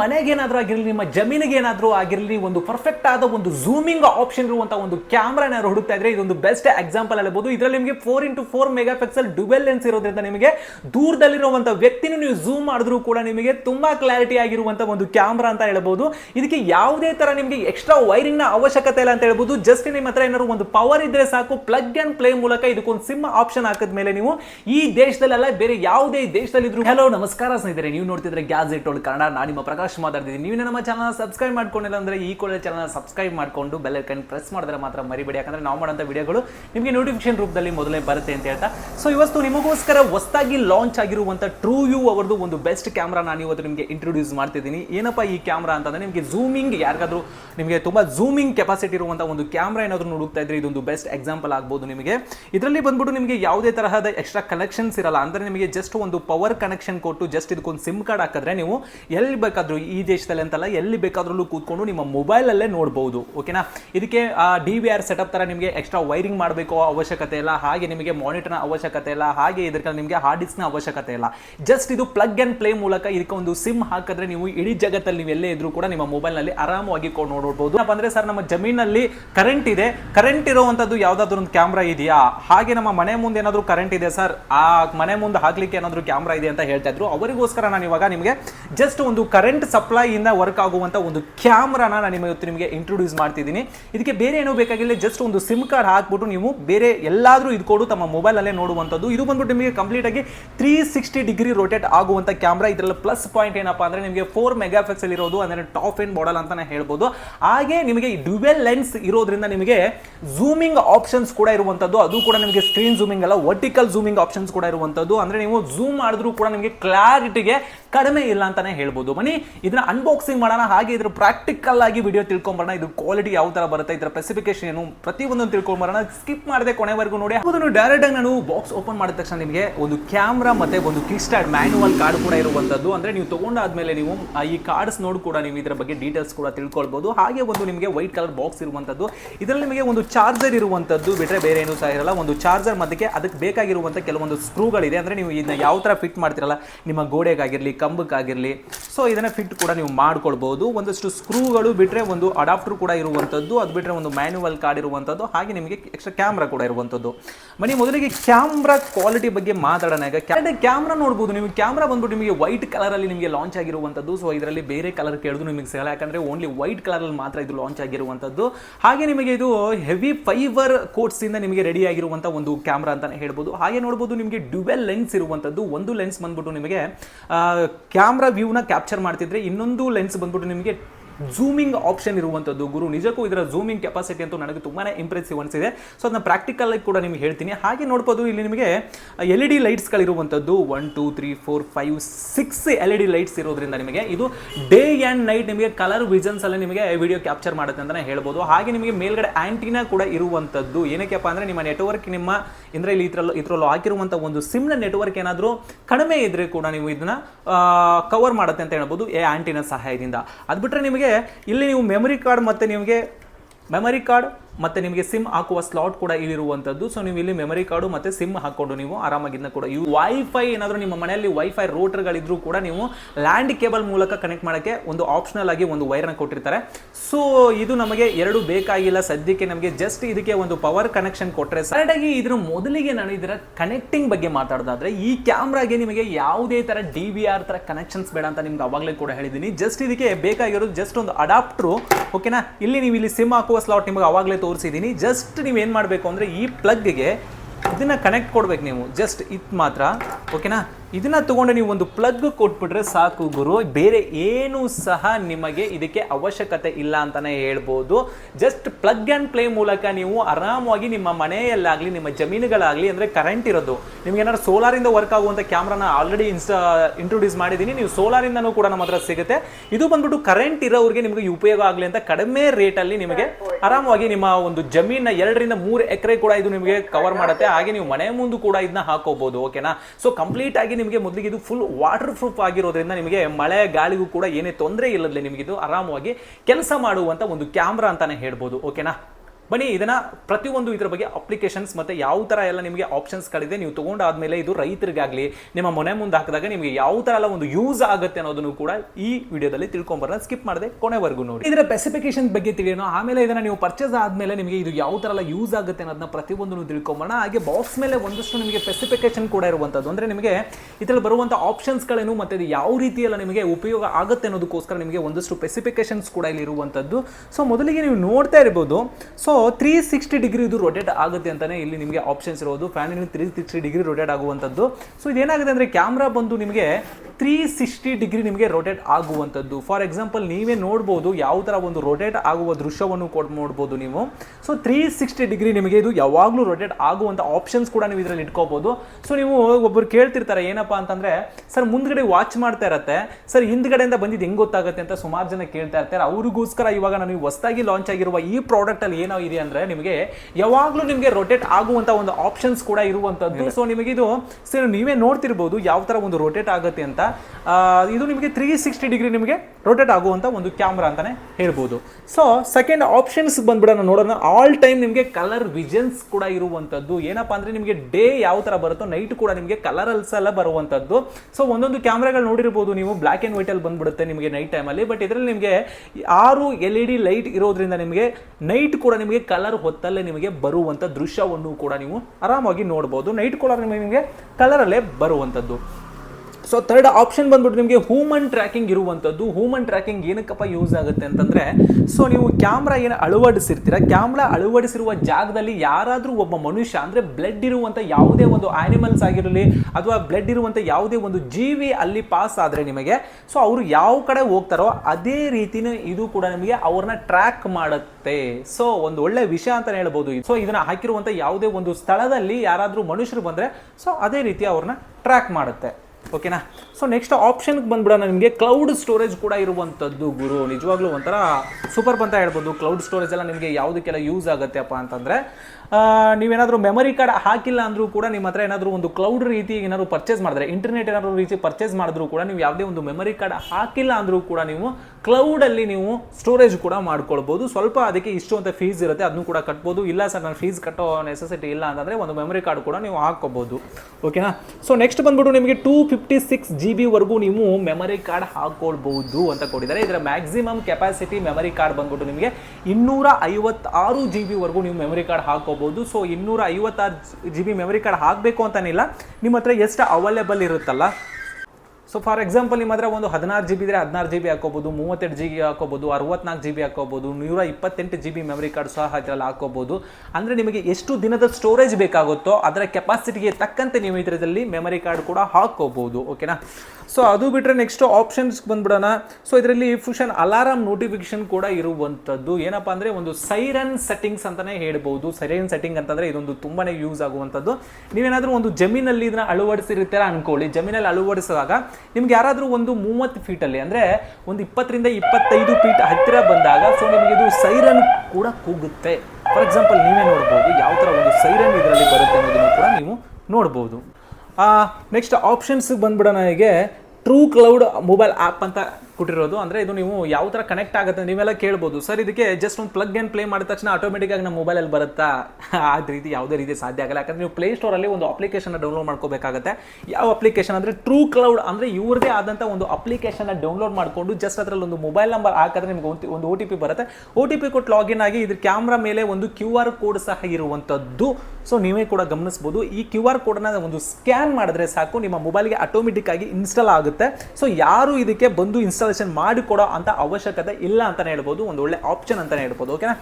ಮನೆಗೆ ಏನಾದರೂ ಆಗಿರಲಿ, ನಿಮ್ಮ ಜಮೀನಿಗೆ ಏನಾದರೂ ಆಗಿರಲಿ, ಒಂದು ಪರ್ಫೆಕ್ಟ್ ಆದ ಒಂದು ಝೂಮಿಂಗ್ ಆಪ್ಷನ್ ಇರುವಂತ ಒಂದು ಕ್ಯಾಮ್ರಾ ಏನಾದ್ರು ಹುಡುಕ್ತಾ ಇದ್ರೆ ಇದೊಂದು ಬೆಸ್ಟ್ ಎಕ್ಸಾಂಪಲ್ ಹೇಳ್ಬೋದು ಇದರಲ್ಲಿ ನಿಮಗೆ four into four megapixel double lens ಇರೋದ್ರಿಂದ ನಿಮಗೆ ದೂರದಲ್ಲಿರುವಂತ ವ್ಯಕ್ತಿನೂ ನೀವು ಝೂಮ್ ಮಾಡಿದ್ರು ಕೂಡ ನಿಮಗೆ ತುಂಬಾ ಕ್ಲಾರಿಟಿ ಆಗಿರುವಂತ ಒಂದು ಕ್ಯಾಮ್ರಾ ಅಂತ ಹೇಳಬಹುದು ಇದಕ್ಕೆ ಯಾವುದೇ ತರ ನಿಮಗೆ ಎಕ್ಸ್ಟ್ರಾ ವೈರಿಂಗ್ನ ಅವಶ್ಯಕತೆ ಇಲ್ಲ ಅಂತ ಹೇಳ್ಬೋದು. ಜಸ್ಟ್ ನಿಮ್ಮ ಹತ್ರ ಏನಾದ್ರು ಒಂದು ಪವರ್ ಇದ್ರೆ ಸಾಕು ಪ್ಲಗ್ ಅಂಡ್ ಪ್ಲೇ ಮೂಲಕ ಇದಕ್ಕೊಂದು ಸಿಮ್ ಆಪ್ಷನ್ ಹಾಕಿದ ಮೇಲೆ ನೀವು ಈ ದೇಶದಲ್ಲೆಲ್ಲ ಬೇರೆ ಯಾವುದೇ ದೇಶದಲ್ಲಿ ಇದ್ರು ಹಲೋ ನಮಸ್ಕಾರ ಸ್ನೇಹಿತರೆ. ನೀವು ನೋಡ್ತಿದ್ರೆ ಗ್ಯಾಸ್ ಇಟ್ಟೋಳು ಕನ್ನಡ ನಾನು ನಿಮ್ಮ ಪ್ರಕಾಶ್ ಮಾತಾಡ್ತಿದ್ದೀನಿ. ನೀವು ನಮ್ಮ ಚಾನಲ್ ಸಬ್ಸ್ಕ್ರೈಬ್ ಮಾಡ್ಕೊಂಡಿಲ್ಲ ಅಂದ್ರೆ ಈ ಕೂಡಲೇ ಚಾನಲ್ ಸಬ್ಸ್ಕ್ರೈಬ್ ಮಾಡ್ಕೊಂಡು ಬೆಲ್ ಐಕನ್ ಪ್ರೆಸ್ ಮಾಡಿದ್ರೆ ಮಾತ್ರ ಮರಿಬೇಡಿ. ಯಾಕಂದ್ರೆ ನಾವು ಮಾಡೋಂಥ ವಿಡಿಯೋಗಳು ನಿಮಗೆ ನೋಟಿಫಿಕೇಶನ್ ರೂಪದಲ್ಲಿ ಮೊದಲೇ ಬರುತ್ತೆ ಅಂತ ಹೇಳ್ತಾ. ಸೊ ಇವತ್ತು ನಿಮಗೋಸ್ಕರ ಹೊಸದಾಗಿ ಲಾಂಚ್ ಆಗಿರುವಂಥ ಟ್ರೂ ಯು ಅವರದು ಒಂದು ಬೆಸ್ಟ್ ಕ್ಯಾಮ್ರಾ ನಾನು ಇವತ್ತು ನಿಮಗೆ ಇಂಟ್ರೊಡ್ಯೂಸ್ ಮಾಡ್ತಿದ್ದೀನಿ. ಏನಪ್ಪ ಈ ಕ್ಯಾಮ್ರಾ ಅಂತಂದ್ರೆ ನಿಮಗೆ ಝೂಮಿಂಗ್ ಯಾರಿಗಾದ್ರೂ ನಿಮಗೆ ತುಂಬಾ ಝೂಮಿಂಗ್ ಕೆಪಾಸಿಟಿ ಇರುವಂಥ ಒಂದು ಕ್ಯಾಮ್ರಾ ಏನಾದರೂ ನೋಡುತ್ತಾ ಇದ್ರೆ ಇದೊಂದು ಬೆಸ್ಟ್ ಎಕ್ಸಾಂಪಲ್ ಆಗ್ಬೋದು ನಿಮಗೆ. ಇದರಲ್ಲಿ ಬಂದ್ಬಿಟ್ಟು ನಿಮಗೆ ಯಾವುದೇ ತರಹದ ಎಕ್ಸ್ಟ್ರಾ ಕನೆಕ್ಷನ್ಸ್ ಇರಲ್ಲ. ಅಂದ್ರೆ ನಿಮಗೆ ಜಸ್ಟ್ ಒಂದು ಪವರ್ ಕನೆಕ್ಷನ್ ಕೊಟ್ಟು ಜಸ್ಟ್ ಇದಕ್ಕೊಂದು ಸಿಮ್ ಕಾರ್ಡ್ ಹಾಕಿದ್ರೆ ನೀವು ಎಲ್ಲಿ ಬೇಕಾದ್ರೂ ಈ ದೇಶದಲ್ಲಿ ಅಂತಲ್ಲ, ಎಲ್ಲಿ ಬೇಕಾದ್ರೂ ಕೂತ್ಕೊಂಡು ನಿಮ್ಮ ಮೊಬೈಲಲ್ಲೇ ನೋಡ್ಬೋದು, ಓಕೆನಾ? ಇದಕ್ಕೆ ಡಿ ವಿ ಆರ್ ಸೆಟಪ್ ತರ ನಿಮಗೆ ಎಕ್ಸ್ಟ್ರಾ ವೈರಿಂಗ್ ಮಾಡಬೇಕು ಅವಶ್ಯಕತೆ ಇಲ್ಲ, ಹಾಗೆ ನಿಮಗೆ ಮಾನಿಟರ್ನ ಅವಶ್ಯಕತೆ ಇಲ್ಲ, ಹಾಗೆ ಇದಕ್ಕೆ ನಿಮಗೆ ಹಾರ್ಡ್ ಡಿಸ್ಕ್ನ ಅವಶ್ಯಕತೆ ಇಲ್ಲ. ಜಸ್ಟ್ ಇದು ಪ್ಲಗ್ ಅಂಡ್ ಪ್ಲೇ ಮೂಲಕ ಇದಕ್ಕೆ ಒಂದು ಸಿಮ್ ಹಾಕಿದ್ರೆ ನೀವು ಇಡೀ ಜಗತ್ತಲ್ಲಿ ನೀವು ಎಲ್ಲೇ ಇದ್ರೂ ಕೂಡ ನಿಮ್ಮ ಮೊಬೈಲ್ನಲ್ಲಿ ಆರಾಮವಾಗಿ ಕೊಂಡು ನೋಡಬಹುದು ಅಂದರೆ ಅಂದ್ರೆ ಸರ್, ನಮ್ಮ ಜಮೀನಲ್ಲಿ ಕರೆಂಟ್ ಇದೆ. ಕರೆಂಟ್ ಇರುವಂಥದ್ದು ಯಾವುದಾದ್ರೂ ಒಂದು ಕ್ಯಾಮ್ರಾ ಇದೆಯಾ? ಹಾಗೆ ನಮ್ಮ ಮನೆ ಮುಂದೆ ಏನಾದರೂ ಕರೆಂಟ್ ಇದೆ ಸರ್? ಆ ಮನೆ ಮುಂದೆ ಹಾಕ್ಲಿಕ್ಕೆ ಏನಾದರೂ ಕ್ಯಾಮ್ರಾ ಇದೆ ಅಂತ ಹೇಳ್ತಾ ಇದ್ರು. ಅವರಿಗೋಸ್ಕರ ನಾನು ಇವಾಗ ನಿಮಗೆ ಜಸ್ಟ್ ಒಂದು ಕರೆಂಟ್ ಸಪ್ಲೈ ಇಂದ ವರ್ಕ್ ಆಗುವಂತ ಒಂದು ಕ್ಯಾಮ್ರಾನ ನಾನು ನಿಮಗೆ ಇವತ್ತು ನಿಮಗೆ ಇಂಟ್ರೊಡ್ಯೂಸ್ ಮಾಡ್ತಿದ್ದೀನಿ. ಇದಕ್ಕೆ ಬೇರೆ ಏನೂ ಬೇಕಾಗಿಲ್ಲ ಜಸ್ಟ್ ಒಂದು ಸಿಮ್ ಕಾರ್ಡ್ ಹಾಕ್ಬಿಟ್ಟು ನೀವು ಬೇರೆ ಎಲ್ಲಾದ್ರೂ ಇದ್ಕೊಂಡು ತಮ್ಮ ಮೊಬೈಲ್ ಅಲ್ಲೇ ನೋಡುವಂಥದ್ದು. ಇದು ಬಂದ್ಬಿಟ್ಟು ನಿಮಗೆ ಕಂಪ್ಲೀಟ್ ಆಗಿ ತ್ರೀ ಸಿಕ್ಸ್ಟಿ ಡಿಗ್ರಿ ರೊಟೇಟ್ ಆಗುವಂತ ಕ್ಯಾಮ್ರಾ ಇದರಲ್ಲಿ ಪ್ಲಸ್ ಪಾಯಿಂಟ್ ಏನಪ್ಪಾ ಅಂದ್ರೆ ನಿಮಗೆ ಫೋರ್ ಮೆಗಾ ಪಿಕ್ಸೆಲ್ ಇರೋದು, ಅಂದ್ರೆ ಟಾಪ್ ಎಂಡ್ ಮಾಡಲ್ ಅಂತಾನೆ ಹೇಳ್ಬೋದು. ಹಾಗೆ ನಿಮಗೆ ಡ್ಯುವೆಲ್ ಲೆನ್ಸ್ ಇರೋದ್ರಿಂದ ನಿಮಗೆ ಝೂಮಿಂಗ್ ಆಪ್ಷನ್ಸ್ ಕೂಡ ಇರುವಂತದ್ದು ಅದು ಕೂಡ ನಿಮಗೆ ಸ್ಕ್ರೀನ್ ಝೂಮಿಂಗ್ ಅಲ್ಲ ವರ್ಟಿಕಲ್ ಝೂಮಿಂಗ್ ಆಪ್ಷನ್ಸ್ ಕೂಡ ಇರುವಂತದ್ದು ಅಂದ್ರೆ ನೀವು ಝೂಮ್ ಮಾಡಿದ್ರೂ ಕೂಡ ನಿಮಗೆ ಕ್ಲಾರಿಟಿಗೆ ಕಡಿಮೆ ಇಲ್ಲ ಅಂತಾನೆ ಹೇಳ್ಬೋದು. ಬನ್ನಿ ಇದನ್ನ ಅನ್ಬಾಕ್ಸಿಂಗ್ ಮಾಡೋಣ, ಹಾಗೆ ಇದ್ರ ಪ್ರಾಕ್ಟಿಕಲ್ ಆಗಿ ವಿಡಿಯೋ ತಿಳ್ಕೊಂಬರೋಣ ಇದು ಕ್ವಾಲಿಟಿ ಯಾವ ತರ ಬರುತ್ತೆ, ಇದರ ಸ್ಪೆಸಿಫಿಕೇಶನ್ ಏನು, ಪ್ರತಿಯೊಂದನ್ನು ತಿಳ್ಕೊಂಬರೋಣ. ಸ್ಕಿಪ್ ಮಾಡದೆ ಕೊನೆವರೆಗೂ ನೋಡಿ. ಅದನ್ನು ಡೈರೆಕ್ಟ್ ಆಗಿ ನಾನು ಬಾಕ್ಸ್ ಓಪನ್ ಮಾಡಿದ ತಕ್ಷಣ ನಿಮಗೆ ಒಂದು ಕ್ಯಾಮ್ರಾ ಮತ್ತೆ ಒಂದು ಕಿಕ್ ಸ್ಟಾರ್ಟ್ ಮ್ಯಾನುವಲ್ ಕಾರ್ಡ್ ಕೂಡ ಇರುವಂತದ್ದು. ಅಂದ್ರೆ ನೀವು ತಗೊಂಡಾದ್ಮೇಲೆ ನೀವು ಈ ಕಾರ್ಡ್ಸ್ ನೋಡಿ ಕೂಡ ನೀವು ಇದರ ಬಗ್ಗೆ ಡೀಟೇಲ್ಸ್ ಕೂಡ ತಿಳ್ಕೊಳ್ಬಹುದು ಹಾಗೆ ಒಂದು ನಿಮಗೆ ವೈಟ್ ಕಲರ್ ಬಾಕ್ಸ್ ಇರುವಂತದ್ದು. ಇದರಲ್ಲಿ ನಿಮಗೆ ಒಂದು ಚಾರ್ಜರ್ ಇರುವಂತದ್ದು ಬಿಟ್ರೆ ಬೇರೆ ಏನು ಸಹ ಇರಲ್ಲ. ಒಂದು ಚಾರ್ಜರ್ ಮಧ್ಯಕ್ಕೆ ಅದಕ್ಕೆ ಬೇಕಾಗಿರುವಂತ ಕೆಲವೊಂದು ಸ್ಕ್ರೂಗಳಿದೆ ಅಂದ್ರೆ ನೀವು ಇದನ್ನ ಯಾವ ತರ ಫಿಟ್ ಮಾಡ್ತಿರಲ್ಲ, ನಿಮ್ಮ ಗೋಡೆಗಾಗಿರ್ಲಿ, ಕಂಬಕ್ಕಾಗಿರ್ಲಿ ಸೊ ಇದನ್ನ ಫಿಟ್ ಕೂಡ ನೀವು ಮಾಡ್ಕೊಳ್ಬಹುದು ಒಂದಷ್ಟು ಸ್ಕ್ರೂಗಳು ಬಿಟ್ರೆ ಒಂದು ಅಡಾಪ್ಟರ್ ಕೂಡ ಇರುವಂತದ್ದು. ಅದು ಬಿಟ್ರೆ ಒಂದು ಮ್ಯಾನ್ಯುವಲ್ ಕಾರ್ಡ್ ಇರುವಂತದ್ದು. ಹಾಗೆ ನಿಮಗೆ ಎಕ್ಸ್ಟ್ರಾ ಕ್ಯಾಮ್ರಾ ಕೂಡ ಇರುವಂತದ್ದು. ಮನೆ ಮೊದಲಿಗೆ ಕ್ಯಾಮ್ರಾ ಕ್ವಾಲಿಟಿ ಬಗ್ಗೆ ಮಾತಾಡೋಣ. ಈಗ ಕ್ಯಾಮ್ರಾ ನೋಡ್ಬೋದು. ನೀವು ಕ್ಯಾಮ್ರಾ ಬಂದ್ಬಿಟ್ಟು ನಿಮಗೆ ವೈಟ್ ಕಲರ್ ಅಲ್ಲಿ ನಿಮಗೆ ಲಾಂಚ್ ಆಗಿರುವಂತದ್ದು. ಸೊ ಇದರಲ್ಲಿ ಬೇರೆ ಕಲರ್ ಕೇಳಿದ್ರು ನಿಮಗೆ ಸಿಗಲ್ಲ. ಯಾಕಂದ್ರೆ ಓನ್ಲಿ ವೈಟ್ ಕಲರ್ ಅಲ್ಲಿ ಮಾತ್ರ ಇದು ಲಾಂಚ್ ಆಗಿರುವಂತದ್ದು. ಹಾಗೆ ನಿಮಗೆ ಇದು ಹೆವಿ ಫೈಬರ್ ಕೋಟ್ಸ್ ಇಂದ ನಿಮಗೆ ರೆಡಿ ಆಗಿರುವಂತ ಒಂದು ಕ್ಯಾಮ್ರಾ ಅಂತಾನೆ ಹೇಳ್ಬೋದು. ಹಾಗೆ ನೋಡ್ಬೋದು ನಿಮಗೆ ಡ್ಯುವೆಲ್ ಲೆನ್ಸ್ ಇರುವಂತದ್ದು. ಒಂದು ಲೆನ್ಸ್ ಬಂದ್ಬಿಟ್ಟು ನಿಮಗೆ ಕ್ಯಾಮ್ರಾ ವ್ಯೂನ ಕ್ಯಾಪ್ಚರ್ ಮಾಡ್ತಿದ್ರೆ ಇನ್ನೊಂದು ಲೆನ್ಸ್ ಬಂದ್ಬಿಟ್ಟು ನಿಮಗೆ ಝೂಮಿಂಗ್ ಆಪ್ಷನ್ ಇರುವಂಥದ್ದು ಗುರು, ನಿಜಕ್ಕೂ ಇದರ ಝೂಮಿಂಗ್ ಕೆಪಾಸಿಟಿ ಅಂತೂ ನನಗೆ ತುಂಬಾನೇ ಇಂಪ್ರೆಸಿವ್ ಅನಿಸಿದೆ. ಸೊ ಅದನ್ನ ಪ್ರಾಕ್ಟಿಕಲ್ ಆಗಿ ಕೂಡ ನಿಮ್ಗೆ ಹೇಳ್ತೀನಿ. ಹಾಗೆ ನೋಡ್ಬೋದು, ಇಲ್ಲಿ ನಿಮಗೆ L E D ಲೈಟ್ಸ್ಗಳಿರುವಂಥದ್ದು one two three four five six L E D lights ಇರೋದ್ರಿಂದ ನಿಮಗೆ ಇದು ಡೇ ಆ್ಯಂಡ್ ನೈಟ್ ನಿಮಗೆ ಕಲರ್ ವಿಷನ್ಸ್ ಅಲ್ಲಿ ನಿಮಗೆ ವಿಡಿಯೋ ಕ್ಯಾಪ್ಚರ್ ಮಾಡುತ್ತೆ ಅಂತಲೇ ಹೇಳ್ಬೋದು. ಹಾಗೆ ನಿಮಗೆ ಮೇಲ್ಗಡೆ ಆಂಟಿನಾ ಕೂಡ ಇರುವಂಥದ್ದು ಏನಕ್ಕೆಪ್ಪ ಅಂದರೆ ನಿಮ್ಮ ನೆಟ್ವರ್ಕ್ ನಿಮ್ಮ ಅಂದರೆ ಇಲ್ಲಿ ಇದರಲ್ಲೂ ಇದರಲ್ಲೂ ಹಾಕಿರುವಂಥ ಒಂದು ಸಿಮ್ನ ನೆಟ್ವರ್ಕ್ ಏನಾದರೂ ಕಡಿಮೆ ಇದ್ರೆ ಕೂಡ ನೀವು ಇದನ್ನ ಕವರ್ ಮಾಡುತ್ತೆ ಅಂತ ಹೇಳ್ಬೋದು. ಎ ಆ್ಯಂಟಿನ ಸಹಾಯದಿಂದ. ಅದು ಬಿಟ್ಟರೆ ನಿಮಗೆ ಇಲ್ಲಿ ನೀವು ಮೆಮೊರಿ ಕಾರ್ಡ್ ಮತ್ತು ನಿಮಗೆ ಮೆಮೊರಿ ಕಾರ್ಡ್ ಮತ್ತೆ ನಿಮಗೆ ಸಿಮ್ ಹಾಕುವ ಸ್ಲಾಟ್ ಕೂಡ ಇಲ್ಲಿರುವಂಥದ್ದು ಸೊ ನೀವು ಇಲ್ಲಿ ಮೆಮರಿ ಕಾರ್ಡು ಮತ್ತೆ ಸಿಮ್ ಹಾಕೊಂಡು ನೀವು ಆರಾಮಾಗಿ ಇದನ್ನ ಕೂಡ. ಯೂ ವೈಫೈ ಏನಾದರೂ ನಿಮ್ಮ ಮನೆಯಲ್ಲಿ ವೈಫೈ ರೋಟರ್ಗಳಿದ್ರೂ ಕೂಡ ನೀವು ಲ್ಯಾಂಡ್ ಕೇಬಲ್ ಮೂಲಕ ಕನೆಕ್ಟ್ ಮಾಡೋಕ್ಕೆ ಒಂದು ಆಪ್ಷನಲ್ ಆಗಿ ಒಂದು ವೈರ್ನ ಕೊಟ್ಟಿರ್ತಾರೆ. ಸೊ ಇದು ನಮಗೆ ಎರಡು ಬೇಕಾಗಿಲ್ಲ. ಸದ್ಯಕ್ಕೆ ನಮಗೆ ಜಸ್ಟ್ ಇದಕ್ಕೆ ಒಂದು ಪವರ್ ಕನೆಕ್ಷನ್ ಕೊಟ್ಟರೆ ಸರಡಾಗಿ ಇದ್ರ ಮೊದಲಿಗೆ ನಾನು ಇದರ ಕನೆಕ್ಟಿಂಗ್ ಬಗ್ಗೆ ಮಾತಾಡೋದಾದ್ರೆ, ಈ ಕ್ಯಾಮ್ರಾಗೆ ನಿಮಗೆ ಯಾವುದೇ ತರ ಡಿ ವಿ ಆರ್ ತರ ಕನೆಕ್ಷನ್ಸ್ ಬೇಡ ಅಂತ ನಿಮ್ಗೆ ಅವಾಗಲೇ ಕೂಡ ಹೇಳಿದ್ದೀನಿ. ಜಸ್ಟ್ ಇದಕ್ಕೆ ಬೇಕಾಗಿರೋದು ಜಸ್ಟ್ ಒಂದು ಅಡಾಪ್ಟ್ರು ಓಕೆನಾ ಇಲ್ಲಿ ನೀವು ಇಲ್ಲಿ ಸಿಮ್ ಹಾಕುವ ಸ್ಲಾಟ್ ನಿಮಗೆ ಅವಾಗಲೇ ತೋರಿಸಿದ್ದೀನಿ ಜಸ್ಟ್ ನೀವು ಏನು ಮಾಡಬೇಕು ಅಂದರೆ ಈ ಪ್ಲಗ್ಗೆ ಇದನ್ನು ಕನೆಕ್ಟ್ ಕೊಡ್ಬೇಕು ನೀವು. ಜಸ್ಟ್ ಇದು ಮಾತ್ರ. ಓಕೆನಾ ಇದನ್ನು ತೊಗೊಂಡು ನೀವು ಒಂದು ಪ್ಲಗ್ ಕೊಟ್ಬಿಟ್ರೆ ಸಾಕು ಗುರು. ಬೇರೆ ಏನು ಸಹ ನಿಮಗೆ ಇದಕ್ಕೆ ಅವಶ್ಯಕತೆ ಇಲ್ಲ ಅಂತಲೇ ಹೇಳ್ಬೋದು. ಜಸ್ಟ್ ಪ್ಲಗ್ ಆ್ಯಂಡ್ ಪ್ಲೇ ಮೂಲಕ ನೀವು ಆರಾಮವಾಗಿ ನಿಮ್ಮ ಮನೆಯಲ್ಲಾಗಲಿ, ನಿಮ್ಮ ಜಮೀನುಗಳಾಗಲಿ, ಅಂದರೆ ಕರೆಂಟ್ ಇರೋದು. ನಿಮ್ಗೆ ಏನಾದ್ರು ಸೋಲಾರಿಂದ ವರ್ಕ್ ಆಗುವಂಥ ಕ್ಯಾಮ್ರಾನ ಆಲ್ರೆಡಿ ಇನ್ಸ್ಟಾ ಇಂಟ್ರೊಡ್ಯೂಸ್ ಮಾಡಿದ್ದೀನಿ ನೀವು ಸೋಲಾರಿಂದನೂ ಕೂಡ ನಮ್ಮ ಹತ್ರ ಸಿಗುತ್ತೆ. ಇದು ಬಂದ್ಬಿಟ್ಟು ಕರೆಂಟ್ ಇರೋರಿಗೆ ನಿಮಗೆ ಉಪಯೋಗ ಆಗಲಿ ಅಂತ ಕಡಿಮೆ ರೇಟಲ್ಲಿ ನಿಮಗೆ ಆರಾಮವಾಗಿ ನಿಮ್ಮ ಒಂದು ಜಮೀನ ಎರಡರಿಂದ ಮೂರು ಎಕರೆ ಕೂಡ ಇದು ನಿಮಗೆ ಕವರ್ ಮಾಡುತ್ತೆ. ಹಾಗೆ ನೀವು ಮನೆ ಮುಂದೆ ಕೂಡ ಇದನ್ನ ಹಾಕೋಬಹುದು ಓಕೆನಾ ಸೊ ಕಂಪ್ಲೀಟ್ ಆಗಿ ನಿಮಗೆ ಮೊದಲಿಗೆ ಇದು ಫುಲ್ ವಾಟರ್ ಪ್ರೂಫ್ ಆಗಿರೋದ್ರಿಂದ ನಿಮಗೆ ಮಳೆ, ಗಾಳಿಗೂ ಕೂಡ ಏನೇ ತೊಂದರೆ ಇಲ್ಲದೆ ನಿಮಗಿದು ಆರಾಮವಾಗಿ ಕೆಲಸ ಮಾಡುವಂತ ಒಂದು ಕ್ಯಾಮ್ರಾ ಅಂತಾನೆ ಹೇಳ್ಬೋದು ಓಕೆನಾ ಬನ್ನಿ, ಇದನ್ನ ಪ್ರತಿಯೊಂದು ಇದ್ರ ಬಗ್ಗೆ ಅಪ್ಲಿಕೇಶನ್ಸ್ ಮತ್ತೆ ಯಾವ ತರ ಎಲ್ಲ ನಿಮಗೆ ಆಪ್ಷನ್ಸ್ಗಳಿದೆ ನೀವು ತಗೊಂಡಾದ್ಮೇಲೆ ಇದು ರೈತರಿಗಾಗ್ಲಿ, ನಿಮ್ಮ ಮನೆ ಮುಂದೆ ಹಾಕಿದಾಗ ನಿಮಗೆ ಯಾವ ತರ ಎಲ್ಲ ಒಂದು ಯೂಸ್ ಆಗುತ್ತೆ ಅನ್ನೋದನ್ನು ಕೂಡ ಈ ವಿಡಿಯೋದಲ್ಲಿ ತಿಳ್ಕೊಂಬರೋಣ. ಸ್ಕಿಪ್ ಮಾಡದೆ, ಕೊನೆವರೆಗೂ ನೋಡಿ. ಇದರ ಸ್ಪೆಸಿಫಿಕೇಶನ್ ಬಗ್ಗೆ ತಿಳಿಯೋಣ. ಆಮೇಲೆ ಇದನ್ನ ನೀವು ಪರ್ಚೇಸ್ ಆದ್ಮೇಲೆ ನಿಮಗೆ ಇದು ಯಾವ ತರ ಎಲ್ಲ ಯೂಸ್ ಆಗುತ್ತೆ ಅನ್ನೋದನ್ನ ಪ್ರತಿಯೊಂದನ್ನು ತಿಳ್ಕೊಂಬರೋಣ. ಹಾಗೆ ಬಾಕ್ಸ್ ಮೇಲೆ ಒಂದಷ್ಟು ನಿಮಗೆ ಸ್ಪೆಸಿಫಿಕೇಶನ್ ಕೂಡ ಇರುವಂತದ್ದು ಅಂದ್ರೆ ನಿಮಗೆ ಇದರಲ್ಲಿ ಬರುವಂತ ಆಪ್ಷನ್ಸ್ಗಳೇನು ಮತ್ತೆ ಇದು ಯಾವ ರೀತಿ ಎಲ್ಲ ನಿಮಗೆ ಉಪಯೋಗ ಆಗುತ್ತೆ ಅನ್ನೋದಕ್ಕೋಸ್ಕರ ನಿಮಗೆ ಒಂದಷ್ಟು ಸ್ಪೆಸಿಫಿಕೇಶನ್ಸ್ ಕೂಡ ಇಲ್ಲಿ ಇರುವಂತದ್ದು ಸೊ ಮೊದಲಿಗೆ ನೀವು ನೋಡ್ತಾ ಇರ್ಬೋದು. ಸೊ ತ್ರೀ ಸಿಕ್ಸ್ಟಿ ಡಿಗ್ರಿ ಇದು ರೊಟೇಟ್ ಆಗುತ್ತೆ ಅಂತಾನೆ ಇಲ್ಲಿ ನಿಮಗೆ ಆಪ್ಷನ್ಸ್ ಇರೋದು. Fan three sixty degree rotate ಆಗುವಂಥದ್ದು. ಸೊ ಇದೇನಾಗುತ್ತೆ ಅಂದರೆ ಕ್ಯಾಮ್ರಾ ಬಂದು ನಿಮಗೆ ತ್ರೀ ಸಿಕ್ಸ್ಟಿ ಡಿಗ್ರಿ ನಿಮಗೆ ರೊಟೇಟ್ ಆಗುವಂಥದ್ದು. ಫಾರ್ ಎಕ್ಸಾಂಪಲ್ ನೀವೇ ನೋಡ್ಬೋದು ಯಾವ ಥರ ಒಂದು ರೊಟೇಟ್ ಆಗುವ ದೃಶ್ಯವನ್ನು ಕೊಟ್ಟು ನೋಡ್ಬೋದು ನೀವು. ಸೊ ತ್ರೀ ಸಿಕ್ಸ್ಟಿ ಡಿಗ್ರಿ ನಿಮಗೆ ಇದು ಯಾವಾಗಲೂ ರೊಟೇಟ್ ಆಗುವಂಥ ಆಪ್ಷನ್ಸ್ ಕೂಡ ನೀವು ಇದರಲ್ಲಿ ಇಟ್ಕೋಬೋದು. ಸೊ ನೀವು ಒಬ್ಬರು ಕೇಳ್ತಿರ್ತಾರೆ, ಏನಪ್ಪಾ ಅಂತಂದರೆ, ಸರ್, ಮುಂದ್ಗಡೆ ವಾಚ್ ಮಾಡ್ತಾ ಇರತ್ತೆ. ಸರ್, ಹಿಂದ್ಗಡೆಯಿಂದ ಬಂದಿದ್ದು ಹೆಂಗೆ ಗೊತ್ತಾಗುತ್ತೆ? ಅಂತ ಸುಮಾರು ಜನ ಕೇಳ್ತಾ ಇರ್ತಾರೆ. ಅವ್ರಿಗೋಸ್ಕರ ಇವಾಗ ನಾನು ಹೊಸದಾಗಿ ಲಾಂಚ್ ಆಗಿರುವ ಈ ಪ್ರಾಡಕ್ಟಲ್ಲಿ ಏನೋ ಇದೆ ಅಂದ್ರೆ ನಿಮಗೆ ಯಾವಾಗಲೂ ನಿಮಗೆ ರೊಟೇಟ್ ಆಗುವಂತ ಒಂದು ಆಪ್ಷನ್ಸ್ ಕೂಡ ಇರುವಂತದ್ದು. ಸೊ ನಿಮಗೆ ಇದು ಸರ್ ನೀವೇ ನೋಡ್ತಿರ್ಬೋದು ಯಾವ ತರ ಒಂದು ರೊಟೇಟ್ ಆಗುತ್ತೆ ಅಂತ. ಆ, ಇದು ನಿಮಗೆ ತ್ರೀ ಸಿಕ್ಸ್ಟಿ ಡಿಗ್ರಿ ನಿಮಗೆ ರೊಟೇಟ್ ಆಗುವಂತ ಒಂದು ಕ್ಯಾಮ್ರಾ ಅಂತಾನೆ ಹೇಳ್ಬೋದು. ಸೊ ಸೆಕೆಂಡ್ ಆಪ್ಷನ್ಸ್ ಬಂದ್ಬಿಡೋಣ ನೋಡೋಣ. ಆಲ್ ಟೈಮ್ ನಿಮಗೆ ಕಲರ್ ವಿಜನ್ಸ್ ಕೂಡ ಇರುವಂತದ್ದು. ಏನಪ್ಪಾ ಅಂದ್ರೆ ನಿಮಗೆ ಡೇ ಯಾವ ತರ ಬರುತ್ತೋ ನೈಟ್ ಕೂಡ ನಿಮಗೆ ಕಲರಲ್ಸ್ ಎಲ್ಲ ಬರುವಂತದ್ದು. ಸೊ ಒಂದೊಂದು ಕ್ಯಾಮ್ರಾಗಳು ನೋಡಿರ್ಬೋದು ನೀವು. ಬ್ಲಾಕ್ ಅಂಡ್ ವೈಟ್ ಅಲ್ಲಿ ಬಂದ್ಬಿಡುತ್ತೆ ನಿಮಗೆ ನೈಟ್ ಟೈಮಲ್ಲಿ ಬಟ್ ಇದರಲ್ಲಿ ನಿಮಗೆ ಆರು ಎಲ್ ಇ ಡಿ ಲೈಟ್ ಇರೋದ್ರಿಂದ ನಿಮಗೆ ನೈಟ್ ಕೂಡ ನಿಮಗೆ ಕಲರ್ ಹೊತ್ತಲ್ಲೇ ನಿಮಗೆ ಬರುವಂತ ದೃಶ್ಯವನ್ನು ಕೂಡ ನೀವು ಆರಾಮಾಗಿ ನೋಡ್ಬೋದು. ನೈಟ್ ಕೂಡ ನಿಮಗೆ ಕಲರಲ್ಲೇ ಬರುವಂಥದ್ದು ಸೊ ಥರ್ಡ್ ಆಪ್ಷನ್ ಬಂದ್ಬಿಟ್ಟು ನಿಮಗೆ ಹೂಮನ್ ಟ್ರ್ಯಾಕಿಂಗ್ ಇರುವಂಥದ್ದು ಹೂಮನ್ ಟ್ರ್ಯಾಕಿಂಗ್ ಏನಕ್ಕಪ್ಪ ಯೂಸ್ ಆಗುತ್ತೆ ಅಂತಂದರೆ ಸೊ ನೀವು ಕ್ಯಾಮ್ರಾ ಏನು ಅಳವಡಿಸಿರ್ತೀರ? ಕ್ಯಾಮ್ರಾ ಅಳವಡಿಸಿರುವ ಜಾಗದಲ್ಲಿ ಯಾರಾದರೂ ಒಬ್ಬ ಮನುಷ್ಯ, ಅಂದರೆ ಬ್ಲಡ್ ಇರುವಂಥ ಯಾವುದೇ ಒಂದು ಆ್ಯನಿಮಲ್ಸ್ ಆಗಿರಲಿ, ಅಥವಾ ಬ್ಲಡ್ ಇರುವಂಥ ಯಾವುದೇ ಒಂದು ಜೀವಿ ಅಲ್ಲಿ ಪಾಸ್ ಆದರೆ ನಿಮಗೆ ಸೊ ಅವರು ಯಾವ ಕಡೆ ಹೋಗ್ತಾರೋ ಅದೇ ರೀತಿನೇ ಇದು ಕೂಡ ನಿಮಗೆ ಅವ್ರನ್ನ ಟ್ರ್ಯಾಕ್ ಮಾಡುತ್ತೆ. ಸೊ ಒಂದು ಒಳ್ಳೆ ವಿಷಯ ಅಂತಲೇ ಹೇಳ್ಬೋದು ಸೊ ಇದನ್ನು ಹಾಕಿರುವಂಥ ಯಾವುದೇ ಒಂದು ಸ್ಥಳದಲ್ಲಿ ಯಾರಾದರೂ ಮನುಷ್ಯರು ಬಂದರೆ ಸೊ ಅದೇ ರೀತಿ ಅವ್ರನ್ನ ಟ್ರ್ಯಾಕ್ ಮಾಡುತ್ತೆ. ಓಕೆನಾ ಸೊ ನೆಕ್ಸ್ಟ್ ಆಪ್ಷನ್ಗೆ ಬಂದ್ಬಿಡೋಣ ನಿಮಗೆ ಕ್ಲೌಡ್ ಸ್ಟೋರೇಜ್ ಕೂಡ ಇರುವಂಥದ್ದು ಗುರು. ನಿಜವಾಗ್ಲೂ ಒಂಥರ ಸೂಪರ್ ಅಂತ ಹೇಳ್ಬೋದು. ಕ್ಲೌಡ್ ಸ್ಟೋರೇಜ್ ಎಲ್ಲ ನಿಮಗೆ ಯಾವುದಕ್ಕೆಲ್ಲ ಯೂಸ್ ಆಗುತ್ತೆಪ್ಪ ಅಂತಂದರೆ ನೀವೇನಾದರೂ ಮೆಮರಿ ಕಾರ್ಡ್ ಹಾಕಿಲ್ಲ ಅಂದರೂ ಕೂಡ ನಿಮ್ಮ ಹತ್ರ ಏನಾದರೂ ಒಂದು ಕ್ಲೌಡ್ ರೀತಿ ಏನಾದರೂ ಪರ್ಚೇಸ್ ಮಾಡಿದ್ರೆ ಇಂಟರ್ನೆಟ್ ಏನಾದರೂ ರೀತಿ ಪರ್ಚೇಸ್ ಮಾಡಿದ್ರೂ ಕೂಡ ನೀವು ಯಾವುದೇ ಒಂದು ಮೆಮರಿ ಕಾರ್ಡ್ ಹಾಕಿಲ್ಲ ಅಂದರೂ ಕೂಡ ನೀವು ಕ್ಲೌಡಲ್ಲಿ ನೀವು ಸ್ಟೋರೇಜ್ ಕೂಡ ಮಾಡ್ಕೊಳ್ಬೋದು. ಸ್ವಲ್ಪ ಅದಕ್ಕೆ ಇಷ್ಟು ಅಂತ ಫೀಸ್ ಇರುತ್ತೆ ಅದನ್ನು ಕೂಡ ಕಟ್ಬೋದು. ಇಲ್ಲ ಸರ್, ನಾನು ಫೀಸ್ ಕಟ್ಟೋ ನೆಸೆಸಿಟಿ ಇಲ್ಲ ಅಂತಂದರೆ ಒಂದು ಮೆಮರಿ ಕಾರ್ಡ್ ಕೂಡ ನೀವು ಹಾಕ್ಕೋಬೋದು. ಓಕೆನಾ ಸೊ ನೆಕ್ಸ್ಟ್ ಬಂದ್ಬಿಟ್ಟು ನಿಮಗೆ ಟೂ ಫಿಫ್ಟಿ ಸಿಕ್ಸ್ ಜಿ ಬಿವರೆಗೂ ನೀವು ಮೆಮರಿ ಕಾರ್ಡ್ ಹಾಕ್ಕೊಳ್ಬಹುದು ಅಂತ ಕೊಟ್ಟಿದ್ದಾರೆ. ಇದರ ಮ್ಯಾಕ್ಸಿಮಮ್ ಕೆಪಾಸಿಟಿ ಮೆಮರಿ ಕಾರ್ಡ್ ಬಂದ್ಬಿಟ್ಟು ನಿಮಗೆ ಇನ್ನೂರ ಐವತ್ತಾರು ಜಿ ಬಿವರೆಗೂ ನೀವು ಮೆಮರಿ ಕಾರ್ಡ್ ಹಾಕೋಬಹುದು ಸೊ ಇನ್ನೂರ ಐವತ್ತಾರು ಜಿ ಬಿ ಮೆಮರಿ ಕಾರ್ಡ್ ಹಾಕಬೇಕು ಅಂತಾನಿಲ್ಲ. ನಿಮ್ಮ ಹತ್ರ ಎಷ್ಟು ಅವೈಲೇಬಲ್ ಇರುತ್ತಲ್ಲ? ಸೊ ಫಾರ್ ಎಕ್ಸಾಂಪಲ್ ನಿಮ್ಮ ಹತ್ರ ಒಂದು ಹದಿನಾರು ಜಿ ಬಿ ಇದ್ರೆ ಹದಿನಾರು ಜಿ ಬಿ ಹಾಕೋಬಹುದು ಮೂವತ್ತೆರಡು ಜಿ ಬಿ ಹಾಕೋಬಹುದು ಅರವತ್ನಾಲ್ಕು ಜಿ ಬಿ ಹಾಕೋಬಹುದು ನೂರ ಇಪ್ಪತ್ತೆಂಟು ಜಿ ಬಿ ಮೆಮರಿ ಕಾರ್ಡ್ ಸಹ ಇದರಲ್ಲಿ ಹಾಕೋಬಹುದು ಅಂದರೆ ನಿಮಗೆ ಎಷ್ಟು ದಿನದ ಸ್ಟೋರೇಜ್ ಬೇಕಾಗುತ್ತೋ ಅದರ ಕೆಪಾಸಿಟಿಗೆ ತಕ್ಕಂತೆ ನೀವು ಇದರಲ್ಲಿ ಮೆಮರಿ ಕಾರ್ಡ್ ಕೂಡ ಹಾಕೋಬಹುದು ಓಕೆನಾ ಸೊ ಅದು ಬಿಟ್ಟರೆ ನೆಕ್ಸ್ಟ್ ಆಪ್ಷನ್ಸ್ ಬಂದ್ಬಿಡೋಣ. ಸೊ ಇದರಲ್ಲಿ ಫುಷನ್ ಅಲಾರಾಮ್ ನೋಟಿಫಿಕೇಶನ್ ಕೂಡ ಇರುವಂಥದ್ದು. ಏನಪ್ಪಾ ಅಂದರೆ ಒಂದು ಸೈರನ್ ಸೆಟ್ಟಿಂಗ್ಸ್ ಅಂತಾನೆ ಹೇಳ್ಬೋದು. ಸೈರನ್ ಸೆಟ್ಟಿಂಗ್ ಅಂತಂದರೆ ಇದೊಂದು ತುಂಬಾನೇ ಯೂಸ್ ಆಗುವಂಥದ್ದು. ನೀವೇನಾದರೂ ಒಂದು ಜಮೀನಲ್ಲಿ ಇದನ್ನ ಅಳವಡಿಸಿರ್ತೀರ ಅನ್ಕೊಳ್ಳಿ. ಜಮೀನಲ್ಲಿ ಅಳವಡಿಸಿದಾಗ ನಿಮ್ಗೆ ಯಾರಾದರೂ ಒಂದು ಮೂವತ್ತು ಫೀಟಲ್ಲಿ ಅಂದರೆ ಒಂದು ಇಪ್ಪತ್ತರಿಂದ ಇಪ್ಪತ್ತೈದು ಫೀಟ್ ಹತ್ತಿರ ಬಂದಾಗ ಸೊ ನಿಮಗೆ ಇದು ಸೈರನ್ ಕೂಡ ಕೂಗುತ್ತೆ. ಫಾರ್ ಎಕ್ಸಾಂಪಲ್ ನೀವೇ ನೋಡ್ಬೋದು ಯಾವ ಥರ ಒಂದು ಸೈರನ್ ಇದರಲ್ಲಿ ಬರುತ್ತೆ ಅನ್ನೋದನ್ನು ಕೂಡ ನೀವು ನೋಡ್ಬೋದು. ನೆಕ್ಸ್ಟ್ ಆಪ್ಷನ್ಸ್ ಬಂದ್ಬಿಡೋಣ ಹೇಗೆ. ಟ್ರೂ ಕ್ಲೌಡ್ ಮೊಬೈಲ್ ಆ್ಯಪ್ ಅಂತ ಕೊಟ್ಟಿರೋದು. ಅಂದರೆ ಇದು ನೀವು ಯಾವ ಥರ ಕನೆಕ್ಟ್ ಆಗುತ್ತೆ ನೀವೆಲ್ಲ ಕೇಳ್ಬೋದು. ಸರ್, ಇದಕ್ಕೆ ಜಸ್ಟ್ ಒಂದು ಪ್ಲಗ್ ಆ್ಯಂಡ್ ಪ್ಲೇ ಮಾಡಿದ ತಕ್ಷಣ ಆಟೋಮೆಟಿಕ್ ಆಗಿ ನಮ್ಮ ಮೊಬೈಲಲ್ಲಿ ಬರುತ್ತಾ? ಆ ರೀತಿ ಯಾವುದೇ ರೀತಿ ಸಾಧ್ಯ ಆಗಲ್ಲ. ಯಾಕಂದರೆ ನೀವು ಪ್ಲೇ ಸ್ಟೋರಲ್ಲಿ ಒಂದು ಅಪ್ಲಿಕೇಶನ್ ಡೌನ್ಲೋಡ್ ಮಾಡ್ಕೋಬೇಕಾಗುತ್ತೆ. ಯಾವ ಅಪ್ಲಿಕೇಶನ್ ಅಂದರೆ ಟ್ರೂ ಕ್ಲೌಡ್ ಅಂದರೆ ಇವ್ರದೇ ಆದಂಥ ಒಂದು ಅಪ್ಲಿಕೇಶನ್ ಡೌನ್ಲೋಡ್ ಮಾಡಿಕೊಂಡು ಜಸ್ಟ್ ಅದರಲ್ಲಿ ಒಂದು ಮೊಬೈಲ್ ನಂಬರ್ ಹಾಕಿದ್ರೆ ನಿಮ್ಗೆ ಒಂದು- ಒ ಓ ಟಿ ಪಿ ಬರುತ್ತೆ. ಒ ಟಿ ಪಿ ಕೊಟ್ಟು ಲಾಗಿನ್ ಆಗಿ ಇದ್ರ ಕ್ಯಾಮ್ರಾ ಮೇಲೆ ಒಂದು ಕ್ಯೂ ಆರ್ ಕೋಡ್ ಸಹ ಇರುವಂಥದ್ದು ಸೊ ನೀವೇ ಕೂಡ ಗಮನಿಸ್ಬೋದು. ಈ ಕ್ಯೂ ಆರ್ ಕೋಡ್ನ ಒಂದು ಸ್ಕ್ಯಾನ್ ಮಾಡಿದ್ರೆ ಸಾಕು. ನಿಮ್ಮ ಮೊಬೈಲ್ಗೆ ಆಟೋಮೆಟಿಕ್ ಆಗಿ ಇನ್ಸ್ಟಾಲ್ ಆಗುತ್ತೆ. ಸೊ ಯಾರು ಇದಕ್ಕೆ ಬಂದು ಇನ್ಸ್ಟಾಲೇಷನ್ ಮಾಡಿಕೊಡೋ ಅಂತ ಅವಶ್ಯಕತೆ ಇಲ್ಲ ಅಂತ ಹೇಳ್ಬೋದು. ಒಂದು ಒಳ್ಳೆ ಆಪ್ಷನ್ ಅಂತ ಹೇಳ್ಬೋದು. ಓಕೆನಾ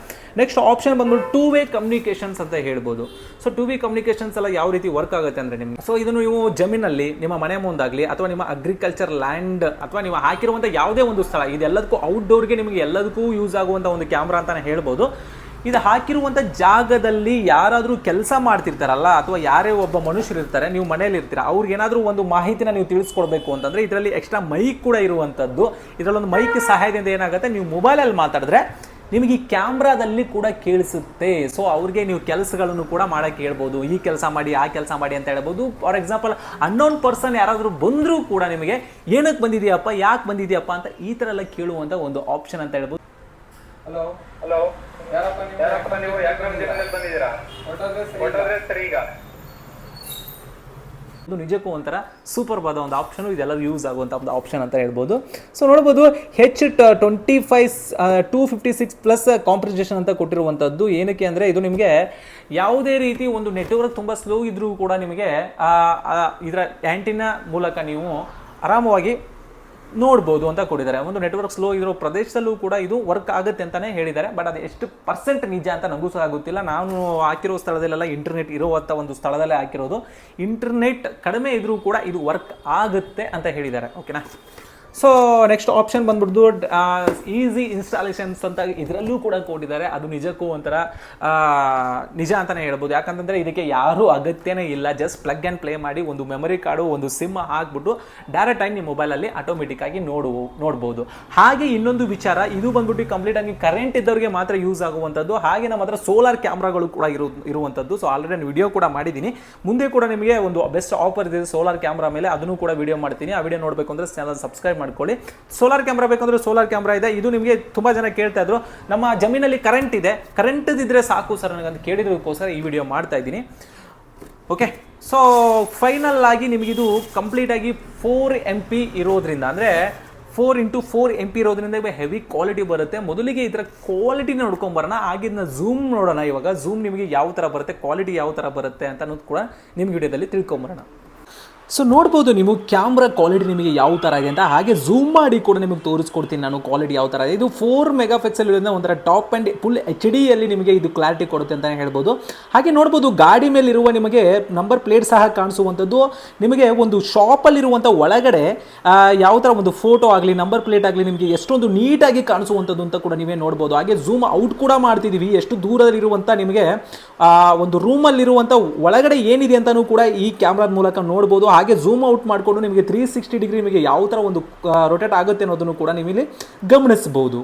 ನೆಕ್ಸ್ಟ್ ಆಪ್ಷನ್ ಬಂದ್ಬಿಟ್ಟು ಟೂ ವೇ ಕಮ್ಯುನಿಕೇಶನ್ಸ್ ಅಂತ ಹೇಳ್ಬೋದು. ಸೊ ಟೂ ವೇ ಕಮ್ಯುನಿಕೇಶನ್ಸ್ ಎಲ್ಲ ಯಾವ ರೀತಿ ವರ್ಕ್ ಆಗುತ್ತೆ ಅಂದ್ರೆ ನಿಮ್ಗೆ? ಸೊ ಇದನ್ನು ನೀವು ಜಮೀನಲ್ಲಿ, ನಿಮ್ಮ ಮನೆ ಮುಂದಾಗಲಿ, ಅಥವಾ ನಿಮ್ಮ ಅಗ್ರಿಕಲ್ಚರ್ ಲ್ಯಾಂಡ್ ಅಥವಾ ನೀವು ಹಾಕಿರುವಂಥ ಯಾವುದೇ ಒಂದು ಸ್ಥಳ, ಇದೆಲ್ಲದಕ್ಕೂ ಔಟ್ಡೋರ್ಗೆ ನಿಮಗೆ ಎಲ್ಲದಕ್ಕೂ ಯೂಸ್ ಆಗುವಂಥ ಒಂದು ಕ್ಯಾಮ್ರಾ ಅಂತಲೇ ಹೇಳ್ಬೋದು. ಇದು ಹಾಕಿರುವಂಥ ಜಾಗದಲ್ಲಿ ಯಾರಾದರೂ ಕೆಲಸ ಮಾಡ್ತಿರ್ತಾರಲ್ಲ, ಅಥವಾ ಯಾರೇ ಒಬ್ಬ ಮನುಷ್ಯರು ಇರ್ತಾರೆ ನೀವು ಮನೇಲಿ ಇರ್ತೀರ ಅವ್ರಿಗೆ ಏನಾದರೂ ಒಂದು ಮಾಹಿತಿನ ನೀವು ತಿಳಿಸ್ಕೊಡ್ಬೇಕು ಅಂತಂದರೆ ಇದರಲ್ಲಿ ಎಕ್ಸ್ಟ್ರಾ ಮೈಕ್ ಕೂಡ ಇರುವಂಥದ್ದು ಇದರಲ್ಲೊಂದು ಮೈಕ್ ಸಹಾಯದಿಂದ ಏನಾಗುತ್ತೆ, ನೀವು ಮೊಬೈಲಲ್ಲಿ ಮಾತಾಡಿದ್ರೆ ನಿಮಗೆ ಈ ಕ್ಯಾಮ್ರಾದಲ್ಲಿ ಕೂಡ ಕೇಳಿಸುತ್ತೆ. ಸೊ ಅವ್ರಿಗೆ ನೀವು ಕೆಲಸಗಳನ್ನು ಕೂಡ ಮಾಡೋಕ್ಕೆ ಹೇಳ್ಬೋದು. ಈ ಕೆಲಸ ಮಾಡಿ, ಆ ಕೆಲಸ ಮಾಡಿ ಅಂತ ಹೇಳ್ಬೋದು. ಫಾರ್ ಎಕ್ಸಾಂಪಲ್ ಅನ್ನೋನ್ ಪರ್ಸನ್ ಯಾರಾದರೂ ಬಂದರೂ ಕೂಡ ನಿಮಗೆ ಏನಕ್ಕೆ ಬಂದಿದೆಯಪ್ಪ, ಯಾಕೆ ಬಂದಿದೆಯಪ್ಪ ಅಂತ ಈ ಥರ ಎಲ್ಲ ಕೇಳುವಂಥ ಒಂದು ಆಪ್ಷನ್ ಅಂತ ಹೇಳ್ಬೋದು. ಹಲೋ ಹಲೋ ಯಾರಪ್ಪ ನೀವು? ಬಂದಿದ್ದೀರಾ? ಹೊರಟೋದ್ರೆ ಸರಿ ಈಗ. ಇದು ನಿಜಕ್ಕೂ ಒಂಥರ ಸೂಪರ್ ಆದ ಒಂದು ಆಪ್ಷನು ಇದೆಲ್ಲ ಯೂಸ್ ಆಗುವಂಥ ಒಂದು ಆಪ್ಷನ್ ಅಂತ ಹೇಳ್ಬೋದು. ಸೊ ನೋಡ್ಬೋದು H twenty five two fifty six plus compression ಅಂತ ಕೊಟ್ಟಿರುವಂಥದ್ದು ಏನಕ್ಕೆ ಅಂದರೆ ಇದು ನಿಮಗೆ ಯಾವುದೇ ರೀತಿ ಒಂದು ನೆಟ್ವರ್ಕ್ ತುಂಬ ಸ್ಲೋ ಇದ್ದರೂ ಕೂಡ ನಿಮಗೆ ಇದರ ಆ್ಯಂಟಿನ ಮೂಲಕ ನೀವು ಆರಾಮವಾಗಿ ನೋಡ್ಬೋದು ಅಂತ ಕೊಟ್ಟಿದ್ದಾರೆ. ಒಂದು ನೆಟ್ವರ್ಕ್ ಸ್ಲೋ ಇರೋ ಪ್ರದೇಶದಲ್ಲೂ ಕೂಡ ಇದು ವರ್ಕ್ ಆಗುತ್ತೆ ಅಂತಲೇ ಹೇಳಿದ್ದಾರೆ. ಬಟ್ ಅದು ಎಷ್ಟು ಪರ್ಸೆಂಟ್ ನಿಜ ಅಂತ ನನಗೂ ಸಹ ಗೊತ್ತಿಲ್ಲ. ನಾನು ಹಾಕಿರೋ ಸ್ಥಳದಲ್ಲೆಲ್ಲ ಇಂಟರ್ನೆಟ್ ಇರುವಂಥ ಒಂದು ಸ್ಥಳದಲ್ಲೇ ಹಾಕಿರೋದು. ಇಂಟರ್ನೆಟ್ ಕಡಿಮೆ ಇದ್ರೂ ಕೂಡ ಇದು ವರ್ಕ್ ಆಗುತ್ತೆ ಅಂತ ಹೇಳಿದ್ದಾರೆ. ಓಕೆನಾ ಸೊ ನೆಕ್ಸ್ಟ್ ಆಪ್ಷನ್ ಬಂದ್ಬಿಡ್ದು ಈಸಿ ಇನ್ಸ್ಟಾಲೇಷನ್ಸ್ ಅಂತ ಇದರಲ್ಲೂ ಕೂಡ ಕೊಟ್ಟಿದ್ದಾರೆ. ಅದು ನಿಜಕ್ಕೂ ಒಂಥರ ನಿಜ ಅಂತಲೇ ಹೇಳ್ಬೋದು. ಯಾಕಂತಂದರೆ ಇದಕ್ಕೆ ಯಾರೂ ಅಗತ್ಯನೇ ಇಲ್ಲ. ಜಸ್ಟ್ ಪ್ಲಗ್ ಆ್ಯಂಡ್ ಪ್ಲೇ ಮಾಡಿ ಒಂದು ಮೆಮೊರಿ ಕಾರ್ಡು ಒಂದು ಸಿಮ್ ಹಾಕ್ಬಿಟ್ಟು ಡೈರೆಕ್ಟ್ ಆಗಿ ನಿಮ್ಮ ಮೊಬೈಲಲ್ಲಿ ಆಟೋಮೆಟಿಕ್ಕಾಗಿ ನೋಡು, ನೋಡ್ಬೋದು. ಹಾಗೆ ಇನ್ನೊಂದು ವಿಚಾರ, ಇದು ಬಂದ್ಬಿಟ್ಟು ಕಂಪ್ಲೀಟ್ ಆಗಿ ಕರೆಂಟ್ ಇದ್ದವರಿಗೆ ಮಾತ್ರ ಯೂಸ್ ಆಗುವಂಥದ್ದು. ಹಾಗೆ ನಮ್ಮ ಹತ್ರ ಸೋಲಾರ್ ಕ್ಯಾಮ್ರಾಗಳು ಕೂಡ ಇರು, ಇರುವಂಥದ್ದು. ಸೊ ಆಲ್ರೆಡಿ ವಿಡಿಯೋ ಕೂಡ ಮಾಡಿದ್ದೀನಿ. ಮುಂದೆ ಕೂಡ ನಿಮಗೆ ಒಂದು ಬೆಸ್ಟ್ ಆಫರ್ ಇದೆ ಸೋಲಾರ್ ಕ್ಯಾಮ್ರಾ ಮೇಲೆ. ಅದನ್ನು ಕೂಡ ವಿಡಿಯೋ ಮಾಡ್ತೀನಿ. ಆ ವಿಡಿಯೋ ನೋಡಬೇಕು ಅಂದರೆ ಚಾನಲ್ ಸಬ್ಸ್ಕ್ರೈಬ್ ಮಾಡ್ಕೊಳ್ಳಿ. ಸೋಲಾರ್ ಕ್ಯಾಮ್ರಾ ಬೇಕಂದ್ರೆ ಸೋಲಾರ್ ಕ್ಯಾಮ್ರಾ ಇದೆ. ಇದು ನಿಮಗೆ ತುಂಬ ಜನ ಕೇಳ್ತಾ ಇದ್ರು. ನಮ್ಮ ಜಮೀನಲ್ಲಿ ಕರೆಂಟ್ ಇದೆ. ಕರೆಂಟ್ ಇದ್ರೆ ಸಾಕು ಸರ್ ನನಗೆ ಅಂತ ಕೇಳಿದ್ರಕ್ಕೋಸ್ಕರ ಈ ವಿಡಿಯೋ ಮಾಡ್ತಾ ಇದ್ದೀನಿ. ಓಕೆ ಸೊ ಫೈನಲ್ ಆಗಿ ನಿಮಗಿದು ಕಂಪ್ಲೀಟ್ ಆಗಿ ಫೋರ್ ಎಂ ಪಿ ಇರೋದ್ರಿಂದ, ಅಂದರೆ four into four M P ಇರೋದ್ರಿಂದ ಹೆವಿ ಕ್ವಾಲಿಟಿ ಬರುತ್ತೆ. ಮೊದಲಿಗೆ ಇದರ ಕ್ವಾಲಿಟಿನ ನೋಡ್ಕೊಂಬರೋಣ ಆಗಿದ್ನ ಝೂಮ್ ನೋಡೋಣ ಇವಾಗ. ಝೂಮ್ ನಿಮಗೆ ಯಾವ ಥರ ಬರುತ್ತೆ? ಕ್ವಾಲಿಟಿ ಯಾವ ಥರ ಬರುತ್ತೆ ಅಂತ ಅನ್ನೋದು ಕೂಡ ನಿಮ್ಮ ವಿಡಿಯೋದಲ್ಲಿ ತಿಳ್ಕೊಂಬರೋಣ. ಸೊ ನೋಡ್ಬೋದು ನೀವು ಕ್ಯಾಮ್ರಾ ಕ್ವಾಲಿಟಿ ನಿಮಗೆ ಯಾವ ಥರ ಇದೆ ಅಂತ. ಹಾಗೆ ಝೂಮ್ ಮಾಡಿ ಕೂಡ ನಿಮಗೆ ತೋರಿಸ್ಕೊಡ್ತೀನಿ ನಾನು ಕ್ವಾಲಿಟಿ ಯಾವ ಥರ ಇದೆ ಇದು ಫೋರ್ ಮೆಗಾ ಪಿಕ್ಸೆಲ್ ಇರೋದ್ರಿಂದ ಒಂಥರ ಟಾಪ್ ಆ್ಯಂಡ್ ಫುಲ್ ಎಚ್ ಡಿಯಲ್ಲಿ ನಿಮಗೆ ಇದು ಕ್ಲಾರಿಟಿ ಕೊಡುತ್ತೆ ಅಂತಲೇ ಹೇಳ್ಬೋದು. ಹಾಗೆ ನೋಡ್ಬೋದು ಗಾಡಿ ಮೇಲಿರುವ ನಿಮಗೆ ನಂಬರ್ ಪ್ಲೇಟ್ ಸಹ ಕಾಣಿಸುವಂಥದ್ದು. ನಿಮಗೆ ಒಂದು ಶಾಪಲ್ಲಿರುವಂಥ ಒಳಗಡೆ ಯಾವ ಥರ ಒಂದು ಫೋಟೋ ಆಗಲಿ ನಂಬರ್ ಪ್ಲೇಟ್ ಆಗಲಿ ನಿಮಗೆ ಎಷ್ಟೊಂದು ನೀಟಾಗಿ ಕಾಣಿಸುವಂಥದ್ದು ಅಂತ ಕೂಡ ನೀವೇ ನೋಡ್ಬೋದು. ಹಾಗೆ ಝೂಮ್ ಔಟ್ ಕೂಡ ಮಾಡ್ತಿದ್ದೀವಿ. ಎಷ್ಟು ದೂರದಲ್ಲಿರುವಂಥ ನಿಮಗೆ ಒಂದು ರೂಮಲ್ಲಿರುವಂಥ ಒಳಗಡೆ ಏನಿದೆ ಅಂತಲೂ ಕೂಡ ಈ ಕ್ಯಾಮ್ರಾದ ಮೂಲಕ ನೋಡ್ಬೋದು. ಹಾಗೆ ಝೂಮ್ ಔಟ್ ಮಾಡಿಕೊಂಡು ನಿಮಗೆ ತ್ರೀ ಸಿಕ್ಸ್ಟಿ ಡಿಗ್ರಿ ನಿಮಗೆ ಯಾವ ಥರ ಒಂದು ರೊಟೇಟ್ ಆಗುತ್ತೆ ಅನ್ನೋದನ್ನು ಕೂಡ ನೀವು ಇಲ್ಲಿ ಗಮನಿಸಬಹುದು.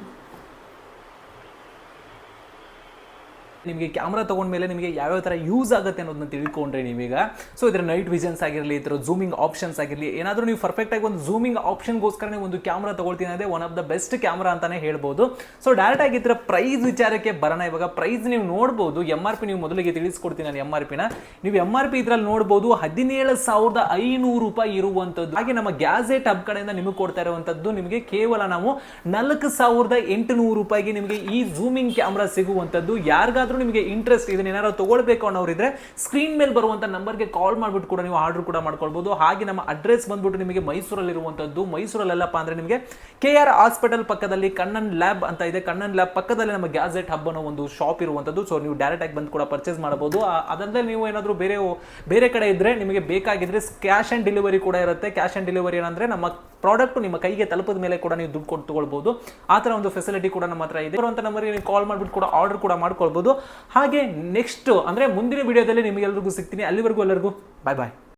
ನಿಮಗೆ ಕ್ಯಾಮ್ರಾ ತೊಗೊಂಡ್ಮೇಲೆ ನಿಮಗೆ ಯಾವ್ಯಾವ ಥರ ಯೂಸ್ ಆಗುತ್ತೆ ಅನ್ನೋದನ್ನ ತಿಳ್ಕೊಂಡ್ರೆ ನೀವೀಗ. ಸೊ ಇದರ ನೈಟ್ ವಿಷನ್ಸ್ ಆಗಿರಲಿ ಇದರ ಝೂಮಿಂಗ್ ಆಪ್ಷನ್ಸ್ ಆಗಿರಲಿ, ಏನಾದರೂ ನೀವು ಪರ್ಫೆಕ್ಟಾಗಿ ಒಂದು ಝೂಮಿಂಗ್ ಆಪ್ಷನ್ಗೋಸ್ಕರನೇ ಒಂದು ಕ್ಯಾಮ್ರಾ ತೊಗೊಳ್ತೀನಿ ಅಂದರೆ one of the best camera ಅಂತಲೇ ಹೇಳ್ಬೋದು. ಸೊ ಡೈರೆಕ್ಟ್ ಆಗಿ ಇದರ ಪ್ರೈಸ್ ವಿಚಾರಕ್ಕೆ ಬರೋಣ ಇವಾಗ. ಪ್ರೈಸ್ ನೀವು ನೋಡ್ಬೋದು ಎಂ ಆರ್ ಪಿ ನೀವು ಮೊದಲಿಗೆ ತಿಳಿಸ್ಕೊಡ್ತೀನಿ ನಾನು ಎಂ ಆರ್ ಪಿನ ನೀವು ಎಂ ಆರ್ ಪಿ ಇದ್ರಲ್ಲಿ ನೋಡ್ಬೋದು, ಹದಿನೇಳು ಸಾವಿರದ ಐನೂರು ರೂಪಾಯಿ ಇರುವಂಥದ್ದು ಹಾಗೆ ನಮ್ಮ ಗ್ಯಾಜೆಟ್ ಹಬ್ ಕಡೆಯಿಂದ ನಿಮಗೆ ಕೊಡ್ತಾ ಇರುವಂಥದ್ದು ನಿಮಗೆ ಕೇವಲ ನಾವು ನಾಲ್ಕು ಸಾವಿರದ ಎಂಟುನೂರು ರೂಪಾಯಿಗೆ ನಿಮಗೆ ಈ ಝೂಮಿಂಗ್ ಕ್ಯಾಮ್ರಾ ಸಿಗುವಂಥದ್ದು ಯಾರಿಗಾದ್ರೂ ನಿಮಗೆ ಇಂಟ್ರೆಸ್ಟ್ ಇದನ್ನ ಏನಾದ್ರು ತಗೊಳ್ಬೇಕು ಅನ್ನೋರಿದ್ರೆ ಸ್ಕ್ರೀನ್ ಮೇಲೆ ಬರುವಂಥ ನಂಬರ್ಗೆ ಕಾಲ್ ಮಾಡಿಬಿಟ್ಟು ಕೂಡ ನೀವು ಆರ್ಡರ್ ಕೂಡ ಮಾಡ್ಕೊಳ್ಬೋದು. ಹಾಗೆ ನಮ್ಮ ಅಡ್ರೆಸ್ ಬಂದ್ಬಿಟ್ಟು ನಿಮಗೆ ಮೈಸೂರಲ್ಲಿರುವಂಥದ್ದು ಮೈಸೂರಲ್ಲೆಲ್ಲಪ್ಪ ಅಂದ್ರೆ ನಿಮಗೆ ಕೆ ಆರ್ ಹಾಸ್ಪಿಟಲ್ ಪಕ್ಕದಲ್ಲಿ ಕಣ್ಣನ್ ಲ್ಯಾಬ್ ಅಂತ ಇದೆ. ಕಣ್ಣನ್ ಲ್ಯಾಬ್ ಪಕ್ಕದಲ್ಲಿ ನಮ್ಮ ಗ್ಯಾಜೆಟ್ ಹಬ್ ಅನ್ನೋ ಒಂದು ಶಾಪ್ ಇರುವಂಥದ್ದು ಸೊ ನೀವು ಡೈರೆಕ್ಟ್ ಆಗಿ ಬಂದು ಕೂಡ ಪರ್ಚೇಸ್ ಮಾಡಬಹುದು. ಅದಲ್ಲದೆ ನೀವು ಏನಾದರೂ ಬೇರೆ ಬೇರೆ ಕಡೆ ಇದ್ರೆ ನಿಮಗೆ ಬೇಕಾಗಿದ್ರೆ ಕ್ಯಾಶ್ ಆನ್ ಡೆಲಿವರಿ ಕೂಡ ಇರುತ್ತೆ. ಕ್ಯಾಶ್ ಆನ್ ಡೆಲಿವರಿ ಏನಂದರೆ ನಮ್ಮ ಪ್ರಾಡಕ್ಟ್ ನಿಮ್ಮ ಕೈಗೆ ತಲುಪಿದ ಮೇಲೆ ಕೂಡ ನೀವು ದುಡ್ಡು ಕೊಟ್ಟು ತಗೊಳ್ಬಹುದು ಆ ಥರ ಒಂದು ಫೆಸಿಲಿಟಿ ಕೂಡ ನಮ್ಮ ಹತ್ರ ಇದೆ. ಅಂತ ನಂಬರ್ಗೆ ನೀವು ಕಾಲ್ ಮಾಡ್ಬಿಟ್ಟು ಕೂಡ ಆರ್ಡರ್ ಕೂಡ ಮಾಡ್ಕೊಳ್ಬಹುದು ಹಾಗೆ ನೆಕ್ಸ್ಟ್ ಅಂದ್ರೆ ಮುಂದಿನ ವಿಡಿಯೋದಲ್ಲಿ ನಿಮಗೆಲ್ಲರಿಗೂ ಸಿಗ್ತೀನಿ. ಅಲ್ಲಿವರೆಗೂ ಎಲ್ಲರಿಗೂ ಬಾಯ್ ಬಾಯ್